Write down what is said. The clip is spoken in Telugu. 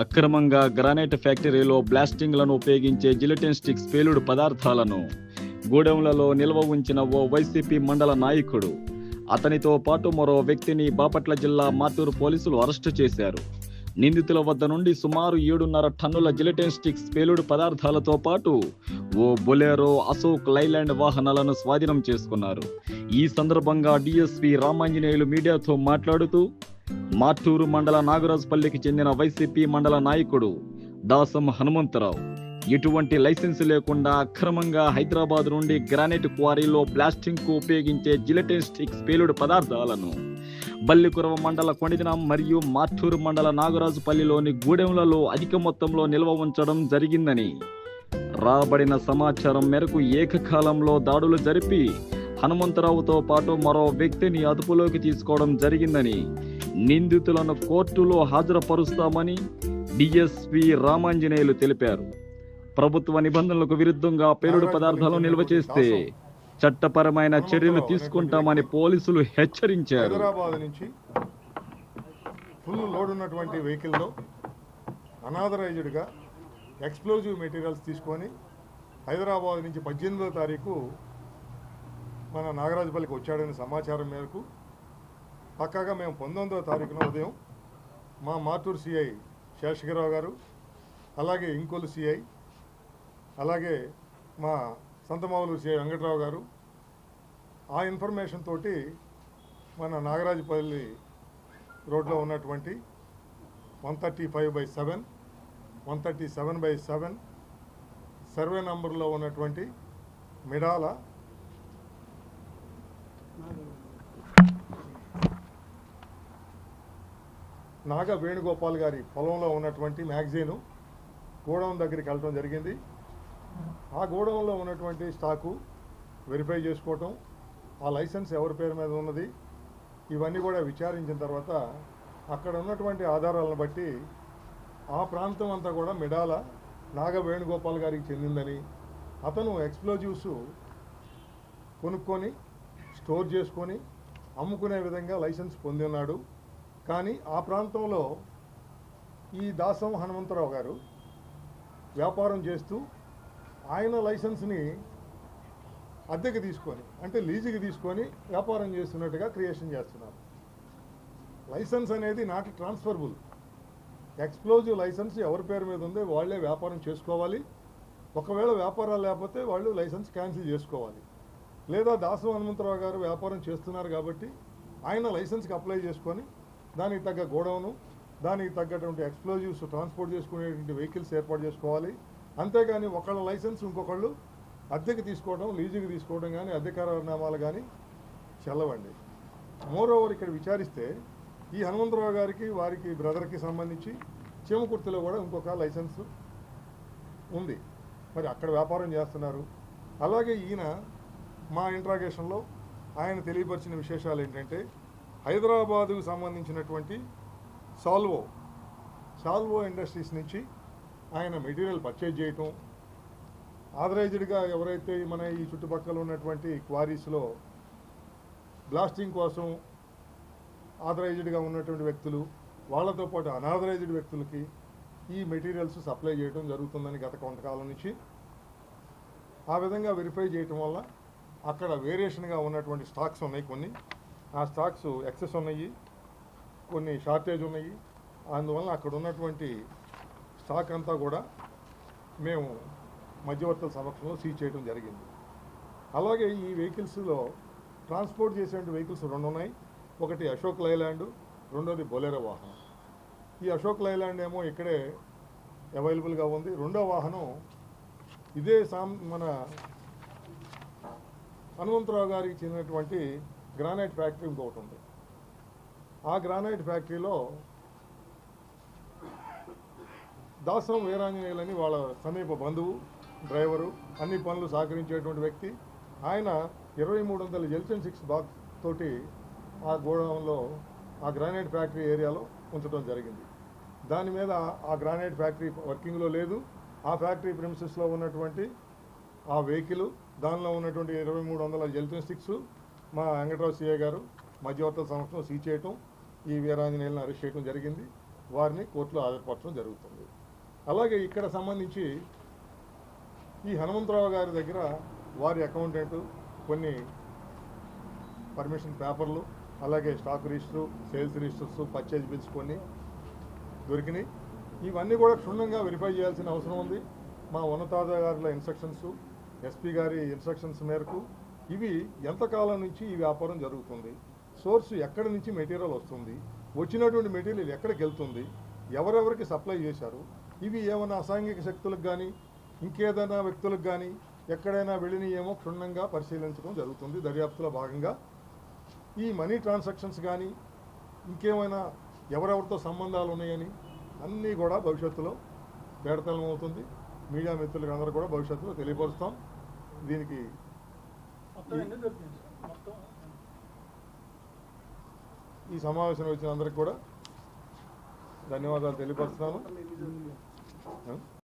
అక్రమంగా గ్రానైట్ ఫ్యాక్టరీలో బ్లాస్టింగ్లను ఉపయోగించే జిలటిన్ స్టిక్స్ పేలుడు పదార్థాలను గూడెంలలో నిల్వ ఉంచిన ఓ వైసీపీ మండల నాయకుడు. అతనితో పాటు మరో వ్యక్తిని బాపట్ల జిల్లా మాటూరు పోలీసులు అరెస్టు చేశారు. నిందితుల వద్ద నుండి సుమారు ఏడున్నర టన్నుల జిలటిన్ స్టిక్స్ పేలుడు పదార్థాలతో పాటు ఓ బొలేరో అశోక్ లైలాండ్ వాహనాలను స్వాధీనం చేసుకున్నారు. ఈ సందర్భంగా డిఎస్పి రామాంజనేయులు మీడియాతో మాట్లాడుతూ మాటూరు మండల నాగరాజుపల్లికి చెందిన వైసీపీ మండల నాయకుడు దాసం హనుమంతరావు. ఎటువంటి లైసెన్స్ లేకుండా అక్రమంగా హైదరాబాద్ నుండి గ్రానైట్ క్వారీలో బ్లాస్టింగ్కు ఉపయోగించే జిలటిన్ స్టిక్స్ పేలుడు పదార్థాలను బల్లికురవ మండల కొండిదినం మరియు మార్టూరు మండల నాగరాజుపల్లిలోని గూడెంలలో అధిక మొత్తంలో నిల్వ ఉంచడం జరిగిందని రాబడిన సమాచారం మేరకు ఏకకాలంలో దాడులు జరిపి హనుమంతరావుతో పాటు మరో వ్యక్తిని అదుపులోకి తీసుకోవడం జరిగిందని నిందితులను కోర్టులో హాజరుపరుస్తామని డిఎస్పి రామాంజనేయులు తెలిపారు. ప్రభుత్వ నిబంధనలకు విరుద్ధంగా పేలుడు పదార్థాలు నిల్వ చేస్తే చట్టపరమైన చర్యలు తీసుకుంటామని పోలీసులు హెచ్చరించారు. హైదరాబాద్ నుంచి ఫుల్ లోడ్ ఉన్నటువంటి వెహికల్లో అనాథరైజ్డ్గా ఎక్స్ప్లోజివ్ మెటీరియల్స్ తీసుకొని హైదరాబాద్ నుంచి పద్దెనిమిదో తారీఖు మన నాగరాజుపల్లికి వచ్చాడనే సమాచారం మేరకు పక్కాగా మేము పంతొమ్మిదవ తారీఖున ఉదయం మా మాటూరు సిఐ శేషగిరావు గారు అలాగే ఇంకోలు సిఐ అలాగే మా సంతమావులు సిఐ వెంకట్రావు గారు ఆ ఇన్ఫర్మేషన్ తోటి మన నాగరాజుపల్లి రోడ్లో ఉన్నటువంటి one thirty five by seven one thirty seven by seven survey నంబర్లో ఉన్నటువంటి మిడాల నాగ వేణుగోపాల్ గారి పొలంలో ఉన్నటువంటి మ్యాగజైను గోడౌన్ దగ్గరికి వెళ్ళడం జరిగింది. ఆ గోడౌన్లో ఉన్నటువంటి స్టాకు వెరిఫై చేసుకోవటం ఆ లైసెన్స్ ఎవరి పేరు మీద ఉన్నది ఇవన్నీ కూడా విచారించిన తర్వాత అక్కడ ఉన్నటువంటి ఆధారాలను బట్టి ఆ ప్రాంతం అంతా కూడా మిడాల నాగ వేణుగోపాల్ గారికి చెందిందని అతను ఎక్స్ప్లోజివ్స్ కొనుక్కొని స్టోర్ చేసుకొని అమ్ముకునే విధంగా లైసెన్స్ పొంది ఉన్నాడు. కానీ ఆ ప్రాంతంలో ఈ దాసం హనుమంతరావు గారు వ్యాపారం చేస్తూ ఆయన లైసెన్స్ని అద్దెకి తీసుకొని అంటే లీజుకి తీసుకొని వ్యాపారం చేస్తున్నట్టుగా క్రియేషన్ చేస్తున్నారు. లైసెన్స్ అనేది నాట్ ట్రాన్స్ఫర్బుల్. ఎక్స్ప్లోజివ్ లైసెన్స్ ఎవరి పేరు మీద ఉందో వాళ్ళే వ్యాపారం చేసుకోవాలి. ఒకవేళ వ్యాపారాలు లేకపోతే వాళ్ళు లైసెన్స్ క్యాన్సిల్ చేసుకోవాలి. లేదా దాసం హనుమంతరావు గారు వ్యాపారం చేస్తున్నారు కాబట్టి ఆయన లైసెన్స్కి అప్లై చేసుకొని దానికి తగ్గ గోడౌను దానికి తగ్గటువంటి ఎక్స్ప్లోజివ్స్ ట్రాన్స్పోర్ట్ చేసుకునేటువంటి వెహికల్స్ ఏర్పాటు చేసుకోవాలి. అంతేగాని ఒకళ్ళ లైసెన్స్ ఇంకొకళ్ళు అద్దెకి తీసుకోవడం లీజుకి తీసుకోవడం కానీ అధికారనామాలు కానీ చల్లవండి. మోరోవర్ ఇక్కడ విచారిస్తే ఈ హనుమంతరావు గారికి వారికి బ్రదర్కి సంబంధించి చీమకుర్తిలో కూడా ఇంకొక లైసెన్స్ ఉంది. మరి అక్కడ వ్యాపారం చేస్తున్నారు. అలాగే ఈయన మా ఇంట్రాగేషన్లో ఆయన తెలియపరిచిన విశేషాలు ఏంటంటే హైదరాబాదుకు సంబంధించినటువంటి సాల్వో సాల్వో ఇండస్ట్రీస్ నుంచి ఆయన మెటీరియల్ పర్చేజ్ చేయటం ఆథరైజ్డ్గా ఎవరైతే మన ఈ చుట్టుపక్కల ఉన్నటువంటి క్వారీస్లో బ్లాస్టింగ్ కోసం ఆథరైజ్డ్గా ఉన్నటువంటి వ్యక్తులు వాళ్ళతో పాటు అనాథరైజ్డ్ వ్యక్తులకి ఈ మెటీరియల్స్ సప్లై చేయడం జరుగుతుందని గత కొంతకాలం నుంచి ఆ విధంగా వెరిఫై చేయటం వల్ల అక్కడ వేరియేషన్గా ఉన్నటువంటి స్టాక్స్ ఉన్నాయి కొన్ని. ఆ స్టాక్స్ ఎక్సెస్ ఉన్నాయి కొన్ని షార్టేజ్ ఉన్నాయి. అందువల్ల అక్కడ ఉన్నటువంటి స్టాక్ అంతా కూడా మేము మధ్యవర్తుల సమక్షంలో సీజ్ చేయడం జరిగింది. అలాగే ఈ వెహికల్స్లో ట్రాన్స్పోర్ట్ చేసేటువంటి వెహికల్స్ రెండు ఉన్నాయి. ఒకటి అశోక్ లైలాండ్ రెండోది బొలెరో వాహనం. ఈ అశోక్ లైలాండ్ ఏమో ఇక్కడే అవైలబుల్గా ఉంది. రెండో వాహనం ఇదే సాం మన హనుమంతరావు గారికి చెందినటువంటి గ్రానైట్ ఫ్యాక్టరీ ఇంకొకటి ఉంది ఆ గ్రానైట్ ఫ్యాక్టరీలో దాసం వీరాంజనేయులని వాళ్ళ సమీప బంధువు డ్రైవరు అన్ని పనులు సహకరించేటువంటి వ్యక్తి. ఆయన ఇరవై మూడు వందల జెల్సన్ సిక్స్ బాక్స్ తోటి ఆ గోడౌన్లో ఆ గ్రానైట్ ఫ్యాక్టరీ ఏరియాలో ఉంచడం జరిగింది. దాని మీద ఆ గ్రానైట్ ఫ్యాక్టరీ వర్కింగ్లో లేదు. ఆ ఫ్యాక్టరీ ప్రిమిసెస్లో ఉన్నటువంటి ఆ వెహికల్ దానిలో ఉన్నటువంటి ఇరవై మూడు వందల జెల్సన్ సిక్స్ మా వెంకటరావు సిఏ గారు మధ్యవర్తుల సంస్థను సీ చేయటం ఈ వీరాంజనేయులను అరెస్ట్ చేయడం జరిగింది. వారిని కోర్టులో హాజరుపరచడం జరుగుతుంది. అలాగే ఇక్కడ సంబంధించి ఈ హనుమంతరావు గారి దగ్గర వారి అకౌంటెంట్ కొన్ని పర్మిషన్ పేపర్లు అలాగే stock register sales registers purchase bills కొన్ని దొరికినాయి. ఇవన్నీ కూడా క్షుణ్ణంగా వెరిఫై చేయాల్సిన అవసరం ఉంది. మా ఉన్నతాధికారుల ఇన్స్ట్రక్షన్స్ ఎస్పీ గారి ఇన్స్ట్రక్షన్స్ మేరకు ఇవి ఎంతకాలం నుంచి ఈ వ్యాపారం జరుగుతుంది? సోర్స్ ఎక్కడి నుంచి మెటీరియల్ వస్తుంది? వచ్చినటువంటి మెటీరియల్ ఎక్కడికి వెళ్తుంది ఎవరెవరికి సప్లై చేశారు? ఇవి ఏమైనా అసాంఘిక శక్తులకు కానీ ఇంకేదైనా వ్యక్తులకు కానీ ఎక్కడైనా వెళ్ళినాయేమో క్షుణ్ణంగా పరిశీలించడం జరుగుతుంది. దర్యాప్తులో భాగంగా ఈ మనీ ట్రాన్సాక్షన్స్ కానీ ఇంకేమైనా ఎవరెవరితో సంబంధాలు ఉన్నాయని అన్నీ కూడా భవిష్యత్తులో తేడతలం అవుతుంది మీడియా మిత్రులకు అందరూ కూడా భవిష్యత్తులో తెలియపరుస్తాం. దీనికి ఈ సమావేశం వచ్చిన అందరికి కూడా ధన్యవాదాలు తెలియపరుస్తున్నాను.